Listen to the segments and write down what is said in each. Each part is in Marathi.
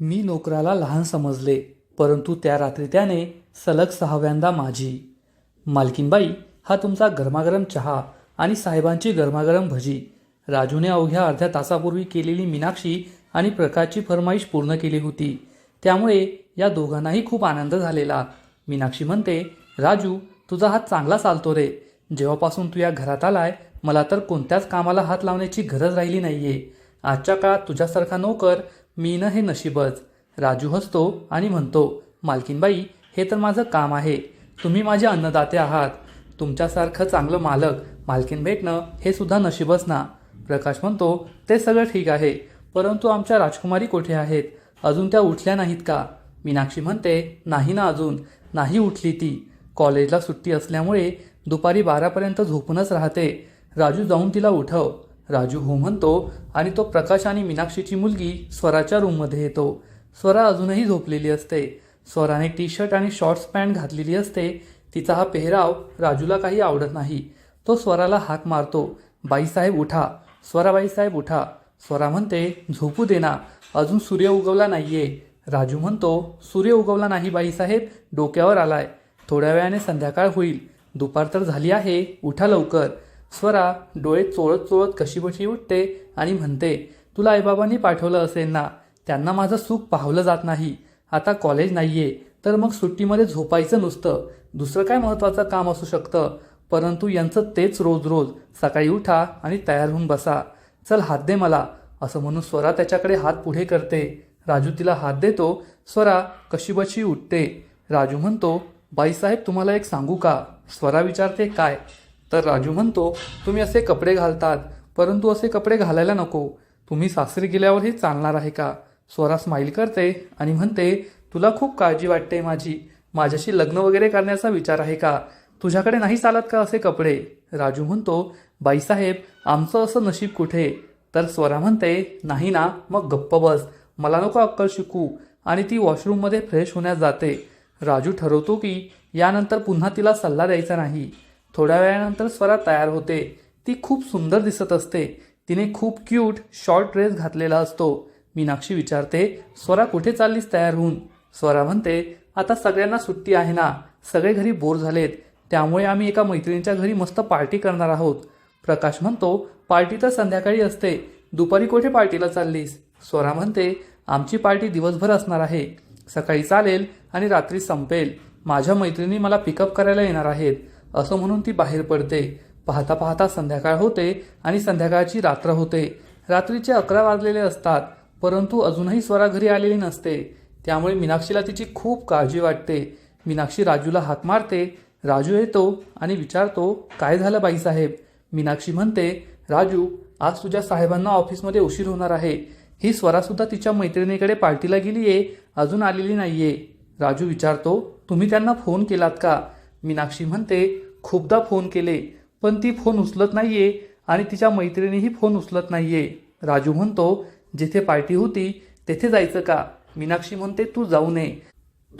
मी नोकराला लहान समजले परंतु त्या रात्री त्याने सलग सहाव्यांदा माझी. मालकीनबाई हा तुमचा गरमागरम चहा आणि साहेबांची गरमागरम भजी. राजूने अवघ्या अर्ध्या तासापूर्वी केलेली मीनाक्षी आणि प्रकाशची फरमाईश पूर्ण केली होती. त्यामुळे या दोघांनाही खूप आनंद झालेला. मीनाक्षी म्हणते राजू तुझा हात चांगला चालतो रे. जेव्हापासून तू या घरात आलाय मला तर कोणत्याच कामाला हात लावण्याची गरज राहिली नाहीये. आजच्या काळात तुझ्यासारखा नोकर मिळणं हे नशीबच. राजू हसतो आणि म्हणतो मालकीनबाई हे तर माझं काम आहे. तुम्ही माझे अन्नदाते आहात. तुमच्यासारखं चांगलं मालक मालकीन भेटणं हे सुद्धा नशीबच ना. प्रकाश म्हणतो ते सगळं ठीक आहे परंतु आमच्या राजकुमारी कोठे आहेत? अजून त्या उठल्या नाहीत का? मीनाक्षी म्हणते नाही ना अजून. नाही उठली ती. कॉलेजला सुट्टी असल्यामुळे दुपारी बारापर्यंत झोपूनच राहते. राजू जाऊन तिला उठव. राजू हो म्हणतो आणि तो प्रकाश आणि मीनाक्षीची मुलगी स्वराच्या रूममध्ये येतो. स्वरा अजूनही झोपलेली असते. स्वराने टी शर्ट आणि शॉर्ट्स पॅन्ट घातलेली असते. तिचा हा पेहराव राजूला काही आवडत नाही. तो स्वराला हाक मारतो. बाईसाहेब उठा. स्वराबाईसाहेब उठा. स्वरा म्हणते झोपू देना अजून सूर्य उगवला नाहीये. राजू म्हणतो सूर्य उगवला नाही बाईसाहेब डोक्यावर आलाय. थोड्या वेळाने संध्याकाळ होईल. दुपार तर झाली आहे. उठा लवकर. स्वरा डोळे चोळत चोळत कशीबशी उठते आणि म्हणते तुला आईबाबांनी पाठवलं असेल ना त्यांना माझं सुख पाहवलं जात नाही. आता कॉलेज नाहीये तर मग सुट्टीमध्ये झोपायचं नुसतं. दुसरं काय महत्त्वाचं काम असू शकतं? परंतु यांचं तेच रोज रोज. सकाळी उठा आणि तयार होऊन बसा. चल हात दे मला. असं म्हणून स्वरा त्याच्याकडे हात पुढे करते. राजू तिला हात देतो स्वरा कशीबशी उठते? राजू म्हणतो बाईसाहेब तुम्हाला एक सांगू का स्वरा विचारते काय? तर राजू म्हणतो तुम्ही असे कपडे घालतात परंतु असे कपडे घालायला नको. तुम्ही सासरी गेल्यावर हे चालणार आहे का? स्वरा स्माईल करते आणि म्हणते तुला खूप काळजी वाटते माझी. माझ्याशी लग्न वगैरे करण्याचा विचार आहे का? तुझ्याकडे नाही चालत का असे कपडे? राजू म्हणतो बाईसाहेब आमचं असं नशीब कुठे? तर स्वरा म्हणते नाही ना मग गप्प बस. मला नको अक्कल शिकू आणि ती वॉशरूममध्ये फ्रेश होण्यास जाते. राजू ठरवतो की यानंतर पुन्हा तिला सल्ला द्यायचा नाही. थोड्या वेळानंतर स्वरा तयार होते. ती खूप सुंदर दिसत असते. तिने खूप क्यूट शॉर्ट ड्रेस घातलेला असतो. मीनाक्षी विचारते स्वरा कुठे चाललीस तयार होऊन? स्वरा म्हणते आता सगळ्यांना सुट्टी आहे ना. सगळे घरी बोर झालेत. त्यामुळे आम्ही एका मैत्रिणीच्या घरी मस्त पार्टी करणार आहोत. प्रकाश म्हणतो पार्टी तर संध्याकाळी असते. दुपारी कुठे पार्टीला चाललीस? स्वरा म्हणते आमची पार्टी दिवसभर असणार आहे. सकाळी चालेल आणि रात्री संपेल. माझ्या मैत्रिणी मला पिकअप करायला येणार आहेत. असं म्हणून ती बाहेर पडते. पाहता पाहता संध्याकाळ होते आणि संध्याकाळची रात्र होते. रात्रीचे अकरा वाजलेले असतात परंतु अजूनही स्वरा घरी आलेली नसते. त्यामुळे मीनाक्षीला तिची खूप काळजी वाटते. मीनाक्षी राजूला हाक मारते राजू येतो आणि विचारतो काय झालं बाईसाहेब? मीनाक्षी म्हणते राजू आज तुझ्या साहेबांना ऑफिसमध्ये उशीर होणार आहे. ही स्वरासुद्धा तिच्या मैत्रिणीकडे पार्टीला गेली आहे अजून आलेली नाहीये. राजू विचारतो तुम्ही त्यांना फोन केलात का? मीनाक्षी म्हणते खूपदा फोन केले पण ती फोन उचलत नाहीये आणि तिच्या मैत्रिणीही फोन उचलत नाहीये. राजू म्हणतो जिथे पार्टी होती तेथे जायचं का? मीनाक्षी म्हणते तू जाऊ नये.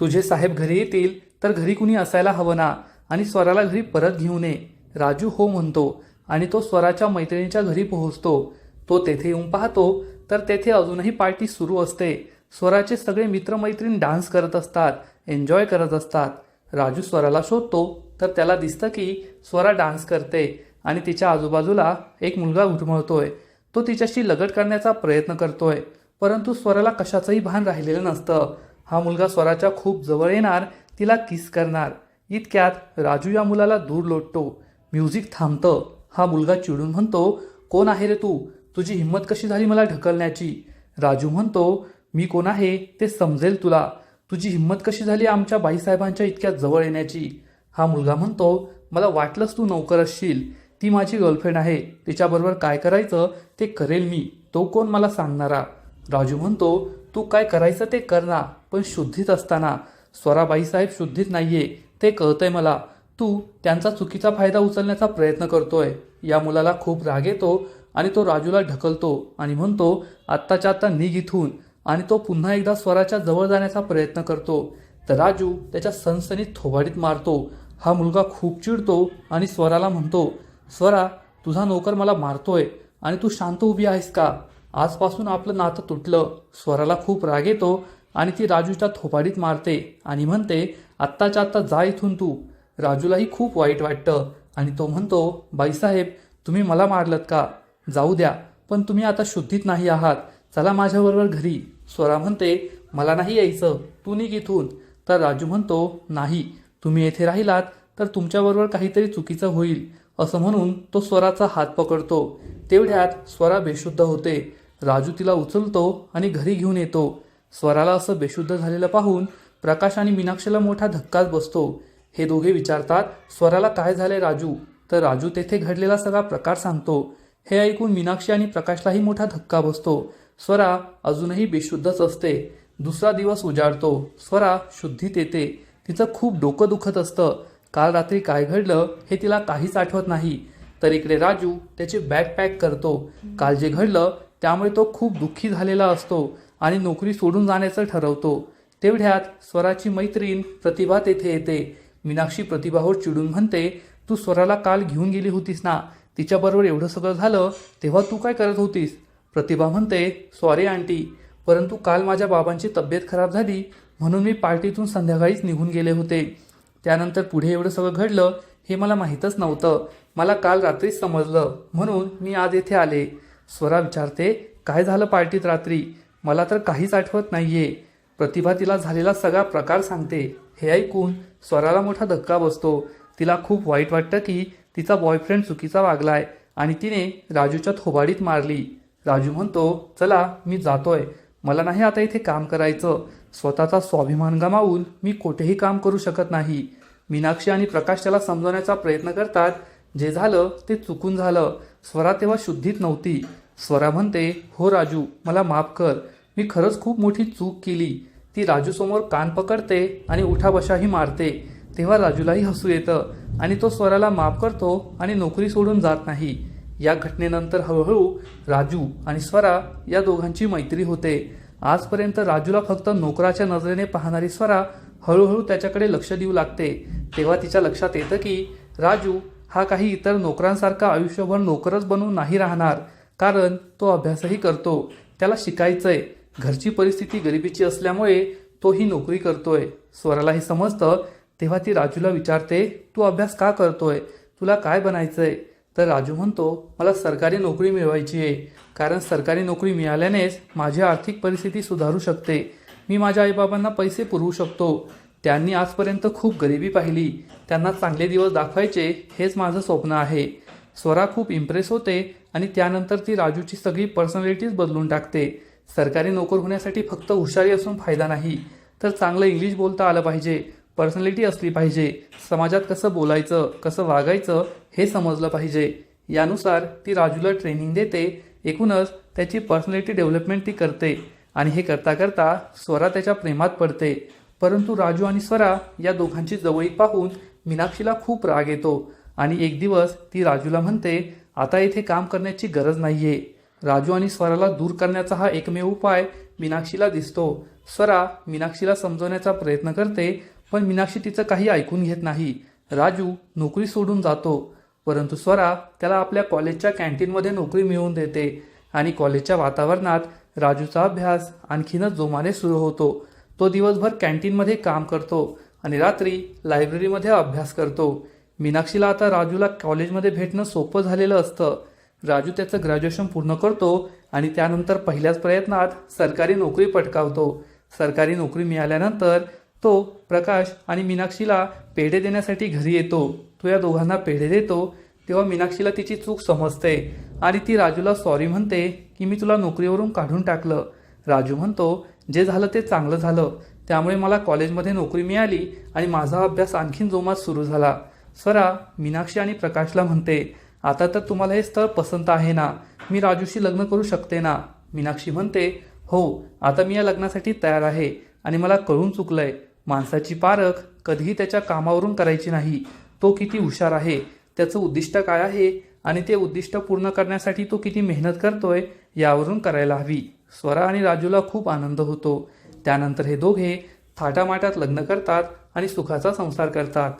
तुझे साहेब घरी येतील तर घरी कुणी असायला हवं ना आणि स्वराला घरी परत घेऊ नये. राजू हो म्हणतो आणि तो स्वराच्या मैत्रिणीच्या घरी पोहोचतो. तो तेथे येऊन पाहतो तर तेथे अजूनही पार्टी सुरू असते. स्वराचे सगळे मित्रमैत्रीण डान्स करत असतात एन्जॉय करत असतात. राजू स्वराला शोधतो तर त्याला दिसतं की स्वरा डान्स करते आणि तिच्या आजूबाजूला एक मुलगा घुटमळतोय तो तिच्याशी लगट करण्याचा प्रयत्न करतोय परंतु स्वराला कशाचंही भान राहिलेलं नसतं. हा मुलगा स्वराच्या खूप जवळ येणार तिला किस करणार? इतक्यात राजू या मुलाला दूर लोटतो. म्युझिक थांबतं. हा मुलगा चिडून म्हणतो कोण आहे रे तू? तुझी हिंमत कशी झाली मला ढकलण्याची? राजू म्हणतो मी कोण आहे ते समजेल तुला. तुझी हिंमत कशी झाली आमच्या बाईसाहेबांच्या इतक्या जवळ येण्याची? हा मुलगा म्हणतो मला वाटलंच तू नोकर असशील. ती माझी गर्लफ्रेंड आहे. तिच्याबरोबर काय करायचं ते करेल मी. तो कोण मला सांगणारा? राजू म्हणतो तू काय करायचं ते कर ना पण शुद्धीत असताना. स्वराबाईसाहेब शुद्धीत नाहीये ते कळतंय मला. तू त्यांचा चुकीचा फायदा उचलण्याचा प्रयत्न करतोय. या मुलाला खूप राग येतो आणि तो राजूला ढकलतो आणि म्हणतो आत्ताच्या आत्ता निघ इथून. आणि तो पुन्हा एकदा स्वराच्या जवळ जाण्याचा प्रयत्न करतो. तर राजू त्याच्या सनसनीत थोबाडीत मारतो. हा मुलगा खूप चिडतो आणि स्वराला म्हणतो स्वरा तुझा नोकर मला मारतोय आणि तू शांत उभी आहेस का? आजपासून आपलं नातं तुटलं. स्वराला खूप राग येतो आणि ती राजूच्या थोपाडीत मारते आणि म्हणते आत्ताच्या आत्ता जा इथून तू. राजूलाही खूप वाईट वाटतं आणि तो म्हणतो बाईसाहेब तुम्ही मला मारलत का? जाऊ द्या पण तुम्ही आता शुद्धीत नाही आहात. चला माझ्याबरोबर घरी. स्वरा म्हणते मला नाही यायचं. तू निघ इथून. तर राजू म्हणतो नाही. तुम्ही येथे राहिलात तर तुमच्याबरोबर काहीतरी चुकीचं होईल. असं म्हणून तो स्वराचा हात पकडतो. तेवढ्यात स्वरा बेशुद्ध होते. राजू तिला उचलतो आणि घरी घेऊन येतो. स्वराला असं बेशुद्ध झालेलं पाहून प्रकाश आणि मीनाक्षीला मोठा धक्काच बसतो. हे दोघे विचारतात स्वराला काय झाले राजू? तर राजू तेथे घडलेला सगळा प्रकार सांगतो. हे ऐकून मीनाक्षी आणि प्रकाशलाही मोठा धक्का बसतो. स्वरा अजूनही बेशुद्धच असते. दुसरा दिवस उजाडतो. स्वरा शुद्धीत येते. तिचं खूप डोकं दुखत असतं. काल रात्री काय घडलं हे तिला काहीच आठवत नाही. तर इकडे राजू त्याची बॅग पॅक करतो. काल जे घडलं त्यामुळे तो खूप दुःखी झालेला असतो आणि नोकरी सोडून जाण्याचं ठरवतो. तेवढ्यात स्वराची मैत्रीण प्रतिभा तेथे येते. मीनाक्षी प्रतिभावर चिडून म्हणते तू स्वराला काल घेऊन गेली होतीस ना? तिच्याबरोबर एवढं सगळं झालं तेव्हा तू काय करत होतीस? प्रतिभा म्हणते सॉरी आंटी. परंतु काल माझ्या बाबांची तब्येत खराब झाली म्हणून मी पार्टीतून संध्याकाळीच निघून गेले होते. त्यानंतर पुढे एवढं सगळं घडलं हे मला माहीतच नव्हतं. मला काल रात्रीच समजलं म्हणून मी आज येथे आले. स्वरा विचारते काय झालं पार्टीत रात्री? मला तर काहीच आठवत नाहीये. प्रतिभा तिला झालेला सगळा प्रकार सांगते. हे ऐकून स्वराला मोठा धक्का बसतो. तिला खूप वाईट वाटतं की तिचा बॉयफ्रेंड चुकीचा वागलाय आणि तिने राजूच्या थोबाडीत मारली. राजू म्हणतो चला मी जातोय. मला नाही आता इथे काम करायचं. स्वतःचा स्वाभिमान गमावून मी कोठेही काम करू शकत नाही. मीनाक्षी आणि प्रकाश त्याला समजवण्याचा प्रयत्न करतात. जे झालं ते चुकून झालं. स्वरा तेव्हा शुद्धीत नव्हती. स्वरा म्हणते हो राजू मला माफ कर. मी खरंच खूप मोठी चूक केली. ती राजूसमोर कान पकडते आणि उठाबशाही मारते. तेव्हा राजूलाही हसू येतं आणि तो स्वराला माफ करतो आणि नोकरी सोडून जात नाही. या घटनेनंतर हळूहळू राजू आणि स्वरा या दोघांची मैत्री होते. आजपर्यंत राजूला फक्त नोकराच्या नजरेने पाहणारी स्वरा हळूहळू त्याच्याकडे लक्ष देऊ लागते. तेव्हा तिच्या लक्षात येतं की राजू हा काही इतर नोकरांसारखा आयुष्यभर नोकरच बनून नाही राहणार. कारण तो अभ्यासही करतो. त्याला शिकायचंय. घरची परिस्थिती गरिबीची असल्यामुळे तो ही नोकरी करतोय. स्वराला हे समजतं. तेव्हा ती राजूला विचारते तू अभ्यास का करतोय? तुला काय बनायचंय? तर राजू म्हणतो मला सरकारी नोकरी मिळवायची आहे. कारण सरकारी नोकरी मिळाल्यानेच माझी आर्थिक परिस्थिती सुधारू शकते. मी माझ्या आईबाबांना पैसे पुरवू शकतो. त्यांनी आजपर्यंत खूप गरिबी पाहिली. त्यांना चांगले दिवस दाखवायचे हेच माझं स्वप्न आहे. स्वरा खूप इम्प्रेस होते आणि त्यानंतर ती राजूची सगळी पर्सनॅलिटीच बदलून टाकते. सरकारी नोकर होण्यासाठी फक्त हुशारी असून फायदा नाही. तर चांगलं इंग्लिश बोलता आलं पाहिजे. पर्सनॅलिटी असली पाहिजे समाजात कसं बोलायचं कसं वागायचं हे समजलं पाहिजे. यानुसार ती राजूला ट्रेनिंग देते एकूणच त्याची पर्सनॅलिटी डेव्हलपमेंट ती करते आणि हे करता करता स्वरा त्याच्या प्रेमात पडते. परंतु राजू आणि स्वरा या दोघांची जवळीक पाहून मीनाक्षीला खूप राग येतो आणि एक दिवस ती राजूला म्हणते आता इथे काम करण्याची गरज नाहीये. राजू आणि स्वराला दूर करण्याचा हा एकमेव उपाय मीनाक्षीला दिसतो. स्वरा मीनाक्षीला समजवण्याचा प्रयत्न करते पण मीनाक्षी तिचं काही ऐकून घेत नाही. राजू नोकरी सोडून जातो परंतु स्वरा त्याला आपल्या कॉलेजच्या कॅन्टीनमध्ये नोकरी मिळवून देते आणि कॉलेजच्या वातावरणात राजूचा अभ्यास आणखीनच जोमाने सुरू होतो. तो दिवसभर कॅन्टीनमध्ये काम करतो आणि रात्री लायब्ररीमध्ये अभ्यास करतो. मीनाक्षीला आता राजूला कॉलेजमध्ये भेटणं सोपं झालेलं असतं. राजू त्याचं ग्रॅज्युएशन पूर्ण करतो आणि त्यानंतर पहिल्याच प्रयत्नात सरकारी नोकरी पटकावतो. सरकारी नोकरी मिळाल्यानंतर तो प्रकाश आणि मीनाक्षीला पेढे देण्यासाठी घरी येतो. तो या दोघांना पेढे देतो. तेव्हा मीनाक्षीला तिची चूक समजते आणि ती राजूला सॉरी म्हणते की मी तुला नोकरीवरून काढून टाकलं. राजू म्हणतो जे झालं ते चांगलं झालं. त्यामुळे मला कॉलेजमध्ये नोकरी मिळाली आणि माझा अभ्यास आणखीन जोमात सुरू झाला. स्वरा मीनाक्षी आणि प्रकाशला म्हणते आता तर तुम्हाला हे स्थळ पसंत आहे ना. मी राजूशी लग्न करू शकते ना? मीनाक्षी म्हणते हो आता मी या लग्नासाठी तयार आहे आणि मला कळून चुकलंय. माणसाची पारख कधीही त्याच्या कामावरून करायची नाही. तो किती हुशार आहे त्याचं उद्दिष्ट काय आहे आणि ते उद्दिष्ट पूर्ण करण्यासाठी तो किती मेहनत करतोय यावरून करायला हवी. स्वरा आणि राजूला खूप आनंद होतो. त्यानंतर हे दोघे थाटामाटात लग्न करतात आणि सुखाचा संसार करतात.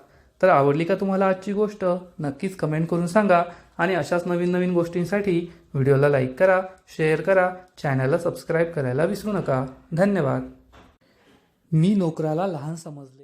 तर आवडली का तुम्हाला आजची गोष्ट? नक्कीच कमेंट करून सांगा आणि अशाच नवीन नवीन गोष्टींसाठी व्हिडिओला लाईक करा शेअर करा चॅनलला सबस्क्राईब करायला विसरू नका. धन्यवाद. मी नोकराला लहान समजले.